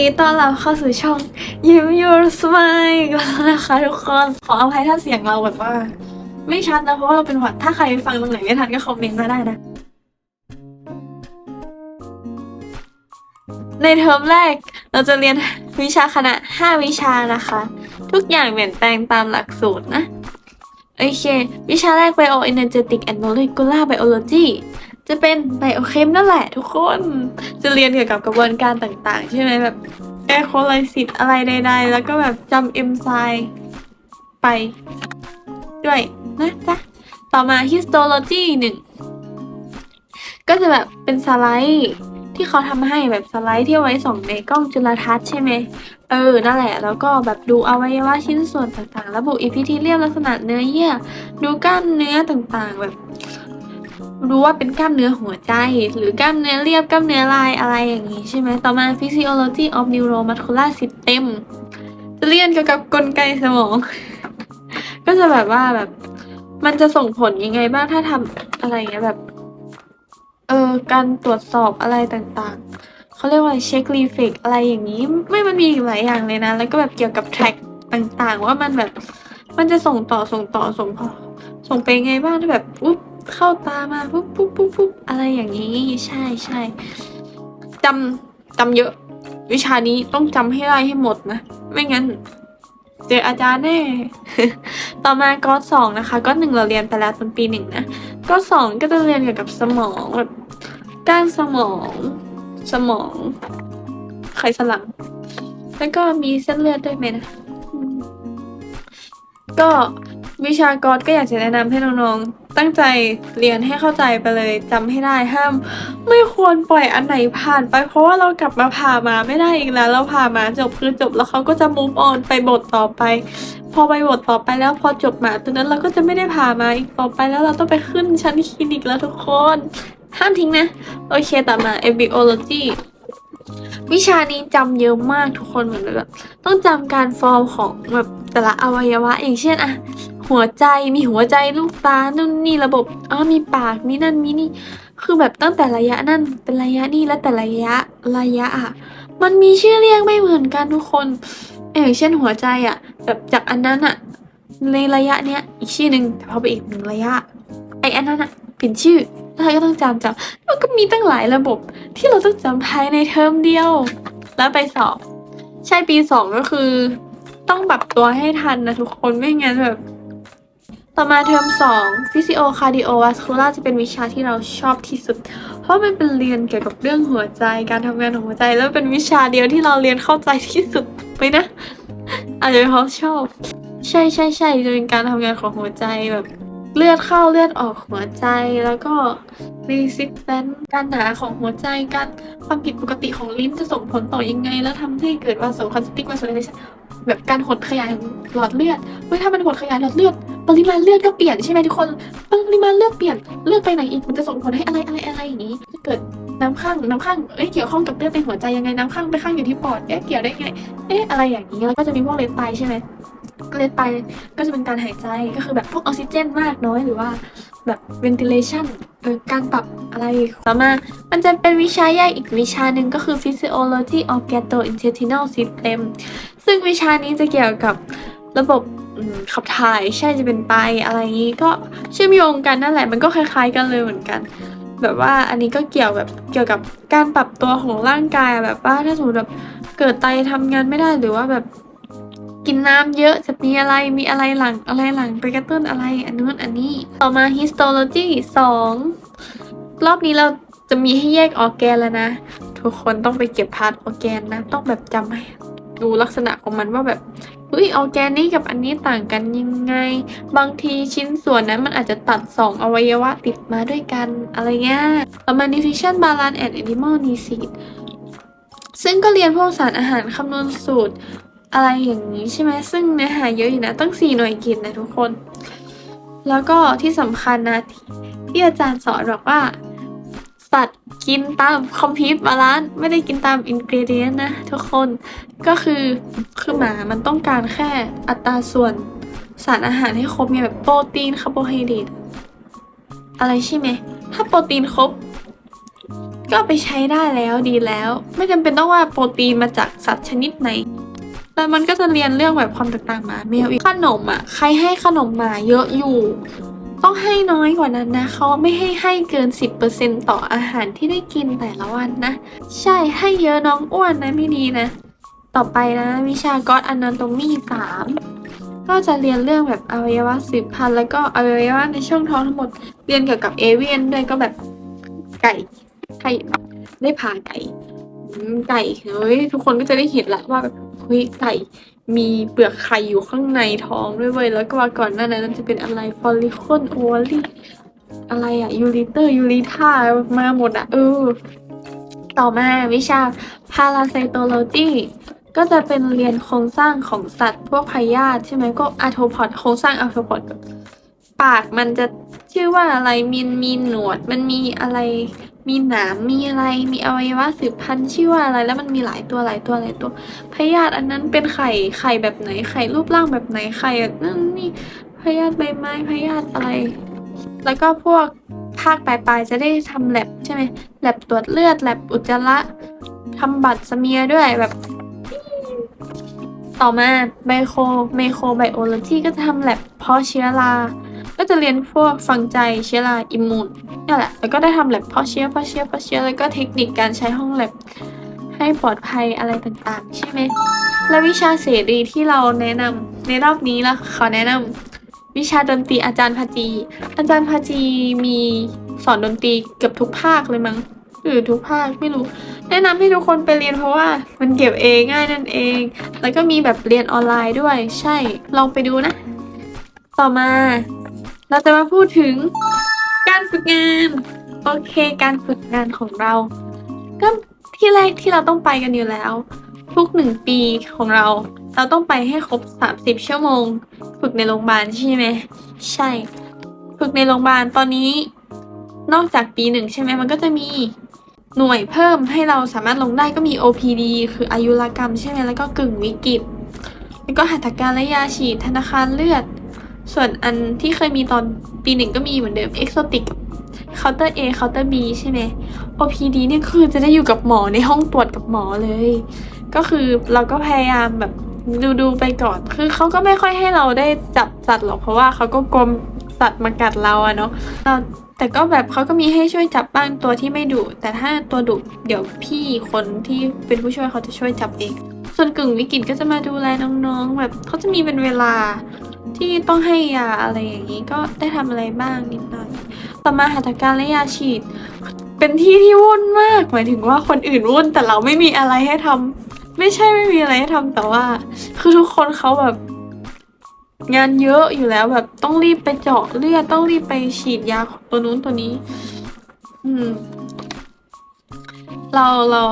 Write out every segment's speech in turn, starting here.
ดีต้อนรับเข้าสู่ช่องยิ้มยูสมายกันนะคะทุกคนขออภัยถ้าเสียงเราแบบว่า ไม่ชัดนะเพราะว่าเราเป็นหวัดถ้าใครฟังตรงไหนไม่ทันก็คอมเมนต์มาได้นะ ในเทอมแรกเราจะเรียนวิชาคณะ 5 วิชานะคะ ทุกอย่างเปลี่ยนแปลงตามหลักสูตรนะ โอเค วิชาแรก Bioenergetic and Molecular Biology จะเป็นไบโอเคมนั่นแหละทุกคน จะเรียนเกี่ยวกับกระบวนการต่างๆ ใช่ไหมแบบแอโคไลซิสอะไรใดๆ แล้วก็แบบจำเอนไซม์ไป ด้วยนะจ๊ะ ต่อมา histology หนึ่งก็จะแบบเป็นสไลด์ที่เขาทำให้แบบสไลด์ที่เอาไว้ส่องในกล้องจุลทรรศน์ใช่ไหมเออ นั่นแหละ แล้วก็แบบดูอวัยวะชิ้นส่วนต่างๆ ระบุอิพิธีเรียมลักษณะเนื้อเยื่อ ดูกล้ามเนื้อต่างๆ แบบ รู้ว่าเป็นกล้ามเนื้อหัวใจ หรือกล้ามเนื้อเรียบกล้ามเนื้อลายอะไรอย่างนี้ใช่ไหมต่อมา physiology of neuromuscular system จะเรียนเกี่ยวกับกลไกสมอง ก็จะแบบว่าแบบ มันจะส่งผลยังไงบ้างถ้าทำอะไรเงี้ยแบบ เออการตรวจสอบอะไรต่างๆ เขาเรียกว่าเช็ครีเฟกอะไรอย่างนี้ ไม่มันมีหลายอย่างเลยนะ แล้วก็แบบเกี่ยวกับแทร็กต่างๆ ว่ามันแบบ มันจะส่งต่อส่งต่อส่งพอส่งไปไงบ้างถ้าแบบปุ๊บ เข้าตามาปุ๊บปุ๊บปุ๊บปุ๊บอะไรอย่างนี้ใช่ใช่จำจำเยอะ วิชานี้ต้องจำให้ได้ให้หมดนะ ไม่งั้น เจออาจารย์แน่ ต่อมาก็สองนะคะ ก็หนึ่งเราเรียนไปแล้วตอนปีหนึ่งนะก็สองก็จะเรียนเกี่ยวกับสมองแบบก้านสมอง สมองไขสันหลัง แล้วก็มีเส้นเลือดด้วยไหมนะก็วิชากอดก็อยากจะแนะนำให้น้องๆ ตั้งใจเรียนให้เข้าใจไปเลยจำให้ได้ห้าม ไม่ควรปล่อยอันไหนผ่านไปเพราะว่าเรากลับมาผ่ามาไม่ได้อีกแล้ว เราผ่ามาจบคือจบแล้วเขาก็จะ move on ไปบทต่อไป พอไปบทต่อไปแล้วพอจบมาตอนนั้นเราก็จะไม่ได้ผ่ามาอีกต่อไปแล้วเราต้องไปขึ้นชั้นคลินิกแล้วทุกคนห้ามทิ้งนะ โอเคต่อมา embryology วิชานี้จำเยอะมากทุกคนเหมือนแบบต้องจำการฟอร์มของแบบแต่ละอวัยวะ อย่างเช่นอะ หัวใจมีหัวใจลูกตานู่นนี่ระบบอ๋อมีปากมีนั่นมีนี่ คือแบบตั้งแต่ระยะนั่นเป็นระยะนี่แล้วแต่ระยะระยะอะมันมีชื่อเรียกไม่เหมือนกันทุกคนอย่างเช่นหัวใจอะ แบบจากอันนั้นอะในระยะเนี้ยอีกชื่อหนึ่งแต่พอไปอีกหนึ่งระยะไออันนั้นอะเปลี่ยนชื่อแล้วเราก็ต้องจำจำมันก็มีตั้งหลายระบบที่เราต้องจำภายในเทอมเดียว แล้วไปสอบ ใช่ปีสองก็คือ ต้องปรับตัวให้ทันนะทุกคนไม่งั้นแบบ ต่อมาเทอมสอง Physio Cardiovascular จะเป็นวิชาที่เราชอบที่สุด เพราะมันเป็นเรียนเกี่ยวกับเรื่องหัวใจ การทำงานของหัวใจ แล้วเป็นวิชาเดียวที่เราเรียนเข้าใจที่สุดไปนะอาจจะเพราะชอบ ใช่ใช่ใช่จะเป็นการทำงานของหัวใจแบบ เลือดเข้าเลือดออกหัวใจแล้วก็ resistance การหนาของหัวใจการความผิดปกติของลิ้นจะส่งผลต่อยังไง แล้วทำให้เกิดวาสมคอนสติกวาส่วนในแบบการหดขยายหลอดเลือดเฮ้ยถ้ามันหดขยายหลอดเลือด ปริมาณเลือดก็เปลี่ยนใช่ไหมทุกคน ปริมาณเลือดเปลี่ยนเลือดไปไหนอีกมันจะส่งผลให้อะไรอะไรอะไรอย่างนี้เกิด น้ำข้างน้ำข้างเอ้ยเกี่ยวข้องกับเลือดในหัวใจยังไงน้ำข้างไปข้างอยู่ที่ปอดเอ๊ะเกี่ยวได้ไงเอ๊ะอะไรอย่างนี้แล้วก็จะมีพวกเลนไตใช่ไหมเลนไตก็จะเป็นการหายใจก็คือแบบพวกออกซิเจนมากน้อยหรือว่าแบบ ventilation เออการปรับอะไรต่อมา มันจะเป็นวิชาแยกอีกวิชาหนึ่งก็คือ physiology of gastrointestinal system ซึ่งวิชานี้จะเกี่ยวกับระบบขับถ่ายใช่จะเป็นไตอะไรอย่างนี้ก็เชื่อมโยงกันนั่นแหละมันก็คล้ายๆกันเลยเหมือนกัน แบบว่าอันนี้ก็เกี่ยวแบบเกี่ยวกับการปรับตัวของร่างกายแบบว่าถ้าสมมติแบบเกิดไตทำงานไม่ได้หรือว่าแบบกินน้ำเยอะจะมีอะไรมีอะไรหลังอะไรหลังไปกระตุ้นอะไรอันนู้นอันนี้ต่อมา histology สองรอบนี้เราจะมีให้แยกออแกนแล้วนะ ทุกคนต้องไปเก็บพาร์ทออแกนนะ ต้องแบบจำให้ ดูลักษณะของมันว่าแบบเฮ้ยออแกนนี้กับอันนี้ต่างกันยังไง บางทีชิ้นส่วนนั้นมันอาจจะตัดสองอวัยวะติดมาด้วยกันอะไรเงี้ยต่อมา nutrition balance and animal needs ซึ่งก็เรียนพวกสารอาหารคำนวณสูตรอะไรอย่างนี้ใช่ไหมซึ่งเนื้อหาเยอะอยู่นะตั้งสี่หน่วยกินนะทุกคน แล้วก็ที่สำคัญนะที่อาจารย์สอนบอกว่า สัตว์กินตามคอมพิวต์บาลานซ์ไม่ได้กินตามอินก e เดียนนะทุกคนก็คือคือหมามันต้องการแค่อัตราส่วนสารอาหารให้ครบไงแบบโปรตีนคาร์โบไฮเดรตอะไรใช่ไหม ถ้าโปรตีนครบ ก็ไปใช้ได้แล้วดีแล้ว ไม่จำเป็นต้องว่าโปรตีนมาจากสัตว์ชนิดไหนแต่มันก็จะเรียนเรื่องแบบความแตกต่างหมาแมวอีกขนมอะใครให้ขนมหมาเยอะอยู่ ต้องให้น้อยกว่านั้นนะเขาไม่ให้ให้เกิน 10%ต่ออาหารที่ได้กินแต่ละวันนะ ใช่ให้เยอะน้องอ้วนนะไม่ดีนะ ต่อไปนะวิชาก็อ anatomy สามก็จะเรียนเรื่องแบบอวัยวะสืบพันธุ์แล้วก็อวัยวะในช่องท้องทั้งหมด เรียนเกี่ยวกับเอเวียนด้วยก็แบบไก่ไก่ได้ผ่าไก่ไก่เฮ้ยทุกคนก็จะได้เห็นละว่าแบบเฮ้ยไก่ มีเปลือกไข่อยู่ข้างในท้องด้วยเว้ยแล้วก็ว่าก่อนหน้านั้นจะเป็นอะไรฟอลิคอนโอวารีอะไรอะยูริเตอร์ยูริธามาหมดอะเออ ต่อมาวิชาพาราไซโตโลจีก็จะเป็นเรียนโครงสร้างของสัตว์พวกพยาธิใช่ไหมก็อาร์โทพอดโครงสร้างอาร์โทพอดปากมันจะชื่อว่าอะไรมีมีหนวดมันมีอะไร มีหนามมีอะไรมีอวัยวะสืบพันธุ์ชื่อว่าอะไร แล้วมันมีหลายตัวหลายตัวหลายตัวพยาธิอันนั้นเป็นไข่ไข่แบบไหนไข่รูปร่างแบบไหนไข่นั่นนี่พยาธิใบไม้พยาธิอะไร แล้วก็พวกภาคปลายๆจะได้ทำแลบใช่ไหมแลบตรวจเลือดแลบอุจจาระทำบัตรสเมียด้วยแบบต่อมาไบโคไมโครไบโอโลจีก็จะทำแลบเพาะเชื้อรา ก็จะเรียนพวกฟังใจเชื้อราอิมมูนนี่แหละ แล้วก็ได้ทำแลบเพาะเชื้อเพาะเชื้อเพาะเชื้อแล้วก็เทคนิคการใช้ห้องแลบให้ปลอดภัยอะไรต่างๆ ใช่ไหมและวิชาเสรีที่เราแนะนำในรอบนี้ละขอแนะนำวิชาดนตรีอาจารย์พาจี อาจารย์พาจีมีสอนดนตรีเกือบทุกภาคเลยมั้งหรือทุกภาคไม่รู้ แนะนำให้ทุกคนไปเรียนเพราะว่ามันเก็บเองง่ายนั่นเอง แล้วก็มีแบบเรียนออนไลน์ด้วย ใช่ลองไปดูนะ ต่อมา เราจะมาพูดถึงการฝึกงานโอเค การฝึกงานของเรา ก็ที่แรกที่เราต้องไปกันอยู่แล้ว ทุกหนึ่งปีของเรา เราต้องไปให้ครบ 30 ชั่วโมง ฝึกในโรงพยาบาลใช่ไหมใช่ ฝึกในโรงพยาบาลตอนนี้นอกจากปีหนึ่งใช่ไหมมันก็จะมีหน่วยเพิ่มให้เราสามารถลงได้ก็มี OPD คืออายุรกรรมใช่ไหมแล้วก็กึ่งวิกฤตแล้วก็หัตถการและยาฉีดธนาคารเลือด ส่วนอันที่เคยมีตอนปีหนึ่งก็มีเหมือนเดิม Exotic กับ Counter A Counter B ใช่ไหม OPD เนี่ยคือจะได้อยู่กับหมอในห้องตรวจกับหมอเลย ก็คือเราก็พยายามแบบดูดูไปก่อน คือเขาก็ไม่ค่อยให้เราได้จับสัตว์หรอก เพราะว่าเขาก็กลัวสัตว์มากัดเราอะเนาะแต่ก็แบบเขาก็มีให้ช่วยจับบ้างตัวที่ไม่ดุแต่ถ้าตัวดุเดี๋ยวพี่คนที่เป็นผู้ช่วยเขาจะช่วยจับเอง ส่วนกึ่งวิกฤตก็จะมาดูแลน้องๆ แบบเขาจะมีเป็นเวลา ที่ต้องให้ยาอะไรอย่างนี้ก็ได้ทำอะไรบ้างนิดหน่อย ต่อมาหัตถการและยาฉีด เป็นที่ที่วุ่นมากหมายถึงว่าคนอื่นวุ่นแต่เราไม่มีอะไรให้ทำไม่ใช่ไม่มีอะไรให้ทำแต่ว่า คือทุกคนเขาแบบ งานเยอะอยู่แล้วแบบต้องรีบไปเจาะเลือดต้องรีบไปฉีดยาตัวนู้นตัวนี้ อืมเราเรา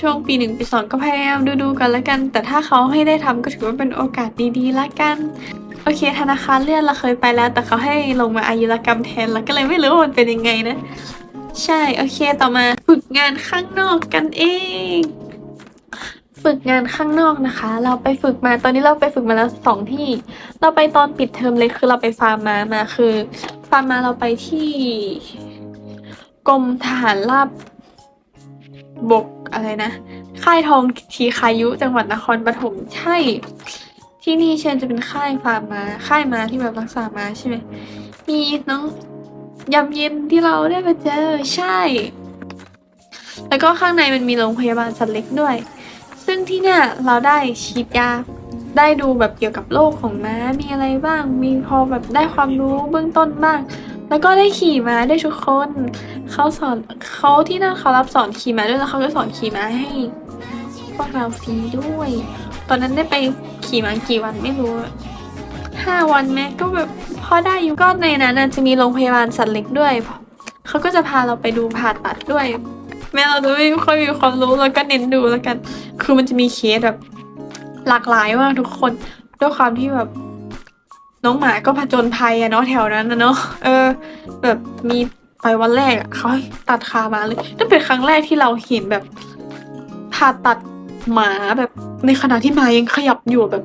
ช่วงปีหนึ่งปีสองก็พยายามดูดูกันแล้วกัน แต่ถ้าเขาให้ได้ทำก็ถือว่าเป็นโอกาสดีๆละกัน โอเค ธนาคารเลือดเราเคยไปแล้ว แต่เขาให้ลงมาอายุรกรรมแทนเราก็เลยไม่รู้ว่ามันเป็นยังไงนะ ใช่ โอเค ต่อมาฝึกงานข้างนอกกันเอง ฝึกงานข้างนอกนะคะ เราไปฝึกมา ตอนนี้เราไปฝึกมาแล้วสองที่ เราไปตอนปิดเทอมเลยคือเราไปฟาร์มมามาคือ ฟาร์มมาเราไปที่กรมทหารราบบกอะไรนะ ค่ายทองทีคายุจังหวัดนครปฐมใช่ ที่นี่เชนจะเป็นค่ายฟาร์มมาค่ายมาที่แบบรักษามาใช่ไหมมีน้องยำเย็นที่เราได้มาเจอใช่ แล้วก็ข้างในมันมีโรงพยาบาลสัตว์เล็กด้วย ซึ่งที่เนี่ยเราได้ฉีดยาได้ดูแบบเกี่ยวกับโรคของม้า มีอะไรบ้าง มีพอแบบได้ความรู้เบื้องต้นบ้าง แล้วก็ได้ขี่ม้าได้วยทุกคน เขาสอนเขาที่นั่นเขารับสอนขี่ม้าด้วยแล้วเขาก็สอนขี่ม้าให้พวกเราฟรีด้วย ตอนนั้นได้ไปขี่มากี่วันไม่รู้ห้าวันแม้ก็แบบพอได้อยู่ก็ในนั้นจะมีโรงพยาบาลสัตว์เล็กด้วยเขาก็จะพาเราไปดูผ่าตัดด้วย แม้เราจะไม่ค่อยมีความรู้แล้วก็เน้นดูแล้วกัน คือมันจะมีเคสแบบหลากหลายมากทุกคนด้วยความที่แบบน้องหมาก็ผจญภัยอะเนาะแถวนั้นนะเนาะเออ แบบมีไปวันแรกเขาตัดขามาเลยนั่นเป็นครั้งแรกที่เราเห็นแบบผ่าตัด หมาแบบในขณะที่หมายังขยับอยู่แบบ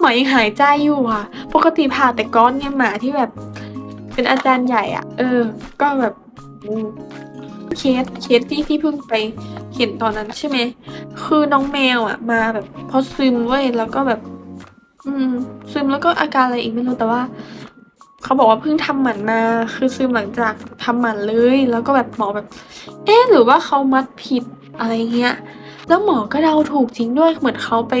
หมายังหายใจอยู่อะปกติผ่าแต่ก้อนเนี่ยหมาที่แบบ เป็นอาจารย์ใหญ่อะเออ ก็แบบเคสเคสที่พี่เพิ่งไปเห็นตอนนั้นใช่ไหมคือน้องแมวอะ มาแบบเพราะซึมเว้ยแล้วก็แบบ อืม ซึมแล้วก็อาการอะไรอีกไม่รู้แต่ว่าเขาบอกว่าเพิ่งทำหมันมา คือซึมหลังจากทำหมันเลย แล้วก็แบบหมอแบบ เอ๊ะหรือว่าเขามัดผิดอะไรเงี้ย แล้วหมอก็เดาถูกจริงด้วยเหมือนเขาไป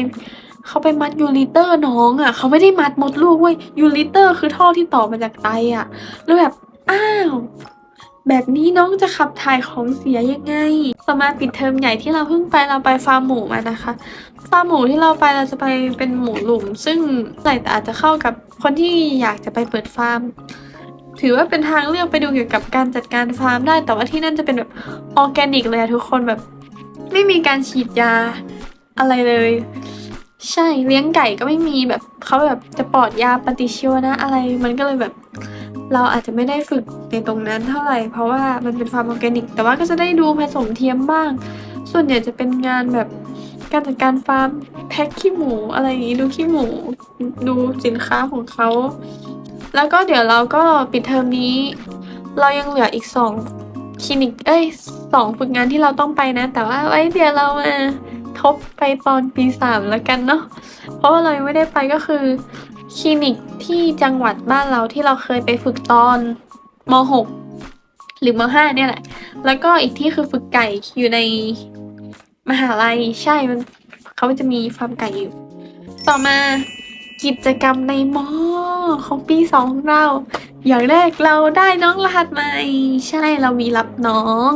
เขาไปมัดยูริเตอร์น้องอะเขาไม่ได้มัดมดลูกเว้ยยูริเตอร์คือท่อที่ต่อมาจากไตอะ แล้วแบบอ้าวแบบนี้น้องจะขับถ่ายของเสียยังไงต่อมาปิดเทอมใหญ่ที่เราเพิ่งไปเราไปฟาร์มหมูมานะคะ ฟาร์มหมูที่เราไปเราจะไปเป็นหมูหลุม ซึ่งใส่แต่อาจจะเข้ากับคนที่อยากจะไปเปิดฟาร์ม ถือว่าเป็นทางเลือกไปดูเกี่ยวกับการจัดการฟาร์มได้ แต่ว่าที่นั่นจะเป็นแบบออร์แกนิกเลยทุกคนแบบ ไม่มีการฉีดยาอะไรเลย ใช่เลี้ยงไก่ก็ไม่มีแบบเขาแบบจะปลอดยาปฏิชีวนะอะไรมันก็เลยแบบ เราอาจจะไม่ได้ฝึกในตรงนั้นเท่าไหร่ เพราะว่ามันเป็นฟาร์มออร์แกนิก แต่ว่าก็จะได้ดูผสมเทียมบ้าง ส่วนใหญ่จะเป็นงานแบบการจัดการฟาร์มแพ็คขี้หมูอะไรอย่างนี้ดูขี้หมูดูสินค้าของเขา แล้วก็เดี๋ยวเราก็ปิดเทอมนี้ เรายังเหลืออีกสอง คลินิก เอ้ยสองฝึกงานที่เราต้องไปนะ แต่ว่าไว้เดี๋ยวเรามาทบไปตอนปีสามแล้วกันเนาะ เพราะว่าเรายังไม่ได้ไปก็คือคลินิกที่จังหวัดบ้านเราที่เราเคยไปฝึกตอนม .6 หรือม .5 เนี่ยแหละ แล้วก็อีกที่คือฝึกไก่อยู่ในมหาลัยใช่มันเขาจะมีฟาร์มไก่อยู่ ต่อมากิจกรรมในมอของปีสองของเรา อย่างแรกเราได้น้องรหัสใหม่ ใช่เรามีรับน้อง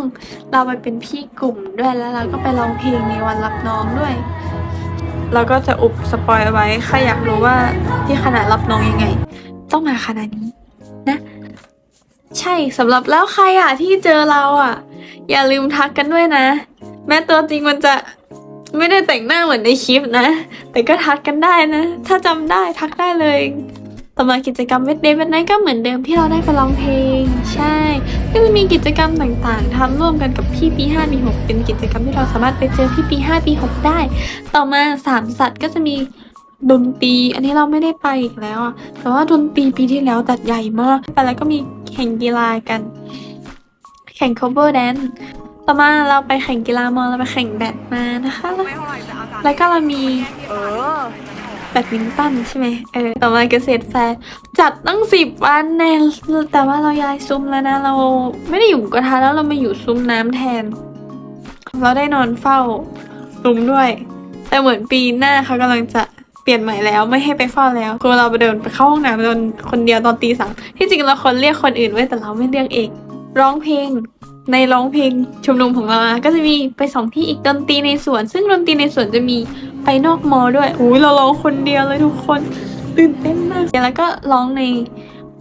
เราไปเป็นพี่กลุ่มด้วยแล้วเราก็ไปร้องเพลงในวันรับน้องด้วย เราก็จะอุบสปอยไว้ใครอยากรู้ว่าที่คณะรับน้องยังไง ต้องมาคณะนี้นะ ใช่สำหรับแล้วใครอะที่เจอเราอะ อย่าลืมทักกันด้วยนะ แม้ตัวจริงมันจะไม่ได้แต่งหน้าเหมือนในคลิปนะ แต่ก็ทักกันได้นะ ถ้าจำได้ทักได้เลย ต่อมากิจกรรมเวทเดย์เวทไนท์ก็เหมือนเดิมที่เราได้ไปร้องเพลง ใช่ ก็จะมีกิจกรรมต่างๆทำร่วมกันกับพี่ปี5ปี6เป็นกิจกรรมที่เราสามารถไปเจอพี่ปี5ปี6ได้ ต่อมาสามสัตว์ก็จะมีดนตรี อันนี้เราไม่ได้ไปอีกแล้วอะแต่ว่าดนตรีปีที่แล้วจัดใหญ่มากไปแล้วก็มีแข่งกีฬากัน แข่ง cover dance ต่อมาเราไปแข่งกีฬามอเราไปแข่งแบดมานะคะ แล้วไม่เท่าไหร่แต่อาการแล้วก็เรามีเออ แบดมินตันใช่ไหมเออต่อมาเกษตรแฟร์จัดตั้งสิบวันแน่แต่ว่าเราย้ายซุ้มแล้วนะ เราไม่ได้อยู่กระทะแล้วเรามาอยู่ซุ้มน้ำแทน เราได้นอนเฝ้าซุ้มด้วย แต่เหมือนปีหน้าเขากำลังจะเปลี่ยนใหม่แล้วไม่ให้ไปเฝ้าแล้วคือเราไปเดินไปเข้าห้องน้ำตอนคนเดียวตอนตีสามที่จริงเราคนเรียกคนอื่นไว้แต่เราไม่เรียกเองร้องเพลง ในร้องเพลงชุมนุมของเราอะก็จะมีไปสองที่อีกดนตรีในสวน ซึ่งดนตรีในสวนจะมีไปนอกมอด้วยอุ้ยเราร้องคนเดียวเลยทุกคนตื่นเต้นมากแล้วก็ร้องใน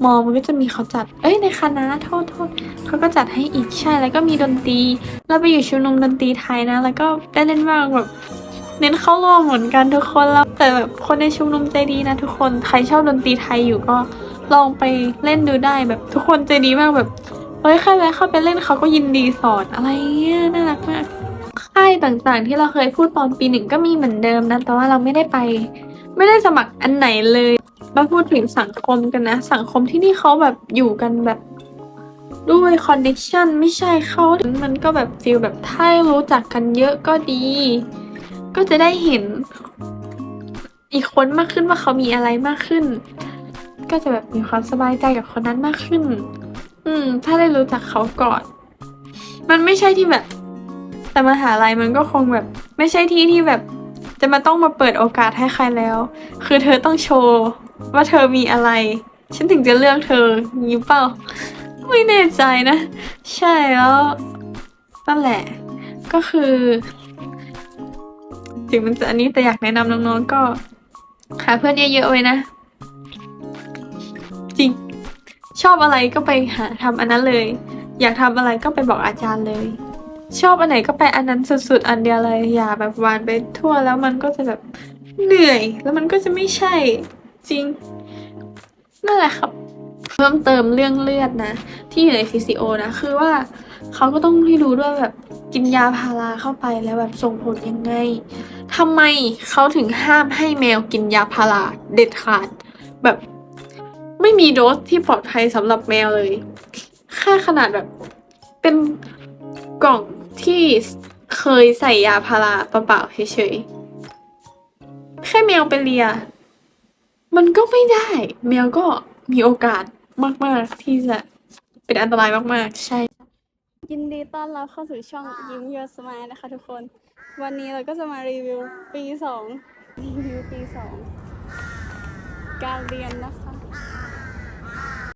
มอมันก็จะมีเขาจัด เอ้ยในคณะโทษโทษเขาก็จัดให้อีกใช่แล้วก็มีดนตรีเราไปอยู่ชุมนุมดนตรีไทยนะ แล้วก็ได้เล่นบ้างแบบเน้นเข้าร่วมเหมือนกันทุกคนแล้วแต่แบบคนในชุมนุมใจดีนะ ทุกคนใครชอบดนตรีไทยอยู่ก็ลองไปเล่นดูได้แบบทุกคนใจดีมากแบบ เฮ้ยใครแวะเข้าไปเล่นเขาก็ยินดีสอนอะไรเงี้ยน่ารักมาก ค่ายต่างๆที่เราเคยพูดตอนปีหนึ่งก็มีเหมือนเดิมนะแต่ว่าเราไม่ได้ไป ไม่ได้สมัครอันไหนเลยมาพูดถึงสังคมกันนะ สังคมที่นี่เขาแบบอยู่กันแบบด้วยคอนเน c t ชันไม่ใช่เขามันก็แบบฟีลแบบถ้ารู้จักกันเยอะก็ดี ก็จะได้เห็น อีกคนมากขึ้นว่าเขามีอะไรมากขึ้น ก็จะแบบมีความสบายใจกับคนนั้นมากขึ้น อืม ถ้าได้รู้จักเขาก่อน มันไม่ใช่ที่แบบ แต่มหาลัยมันก็คงแบบ ไม่ใช่ที่ที่แบบ จะมาต้องมาเปิดโอกาสให้ใครแล้ว คือเธอต้องโชว์ ว่าเธอมีอะไร ฉันถึงจะเลือกเธองี้เปล่า ไม่แน่ใจนะ ใช่แล้วนั่นแหละ ก็คือ ถึงมันจะอันนี้แต่อยากแนะนำน้องๆก็หาเพื่อนเยอะๆไว้นะ จริง ชอบอะไรก็ไปหาทำอันนั้นเลย อยากทำอะไรก็ไปบอกอาจารย์เลย ชอบอันไหนก็ไปอันนั้นสุดๆ อันเดียวเลย อย่าแบบวานไปทั่วแล้วมันก็จะแบบเหนื่อย แล้วมันก็จะไม่ใช่จริงนั่นแหละครับ เพิ่มเติมเรื่องเลือดนะ ที่อยู่ใน CCO นะคือว่าเขาก็ต้องให้ดูด้วยแบบกินยาพาราเข้าไปแล้วแบบส่งผลยังไงทำไมเขาถึงห้ามให้แมวกินยาพาราเด็ดขาดแบบ ไม่มีโดสที่ปลอดภัยสำหรับแมวเลย แค่ขนาดแบบ เป็นกล่องที่เคยใส่ยาพาราเปล่าๆเฉยๆ แค่แมวไปเลีย มันก็ไม่ได้ แมวก็มีโอกาสมากๆที่จะเป็นอันตรายมากๆ ใช่ ยินดีต้อนรับเข้าสู่ช่องยิ้มเย r สมายนะคะทุกคน วันนี้เราก็จะมารีวิวปีสองรีวิวปีสองการเรียนนะคะ